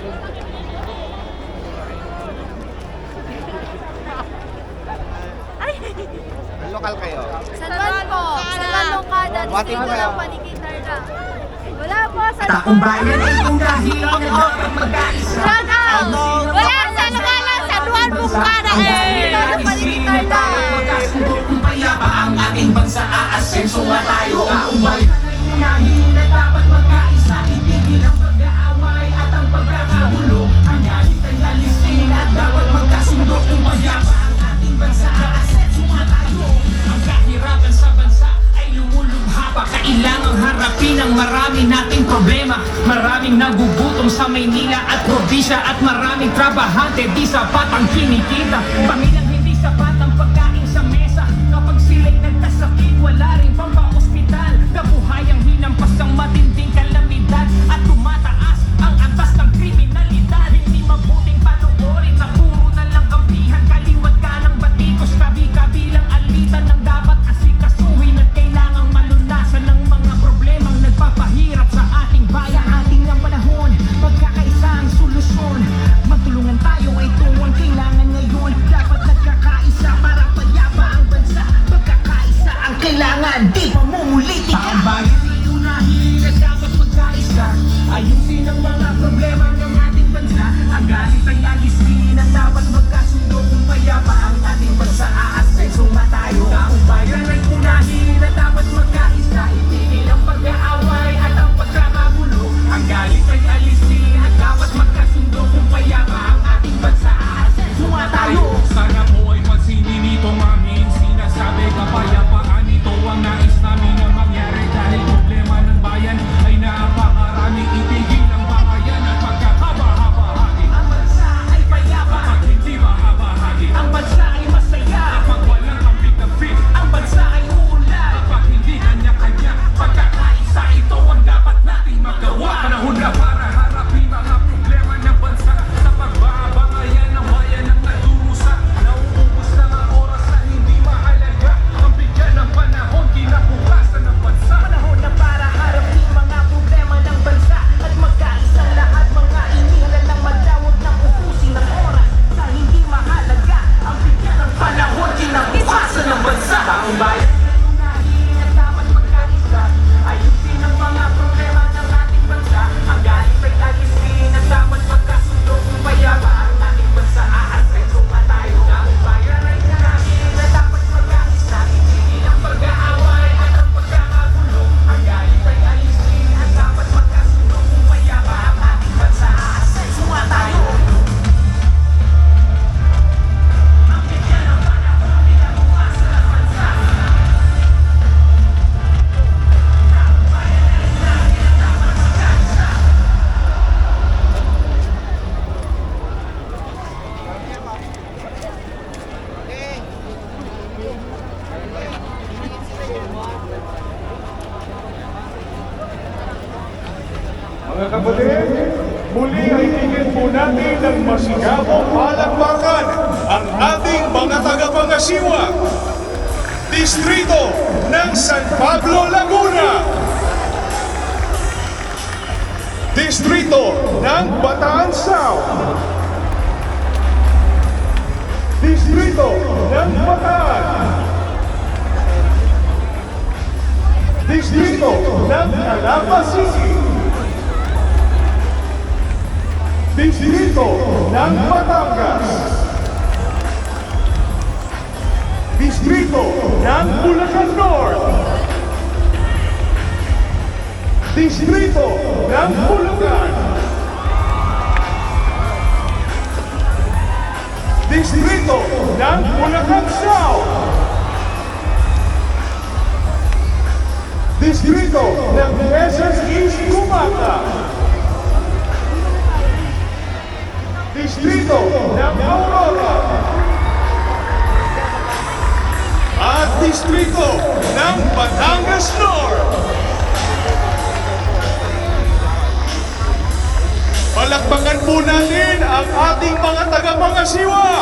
Ay! Lokal kayo? San Juan po. San Juan Mocada. Distrito ng Panikitara. Wala po. San Juan. Taong bayan ay unggahin ang oras mag-aisa. Shout out! Ano? Wala sa Lugalan, San Juan Mocada. Distrito ng Panikitara. Magkasunod kung payapa ang ating bansa aasenso nga tayo ang. sa Maynila at probinsya at maraming trabahante di sapat ang kinikita. Pamilang hindi sapat po natin ng masigabong palakpakan ang ating mga tagapangasiwa. Distrito ng San Pablo, Laguna. Distrito ng Bataan South. Distrito ng Bataan. Distrito ng Calamba Distrito ng Batangas, Distrito ng Bulacan North, Distrito ng Bulacan, Distrito ng Bulacan South, Distrito ng Meses East Distrito ng Aurora at Distrito ng Batangas North. Palakpakan po natin ang ating mga taga-mga siwa.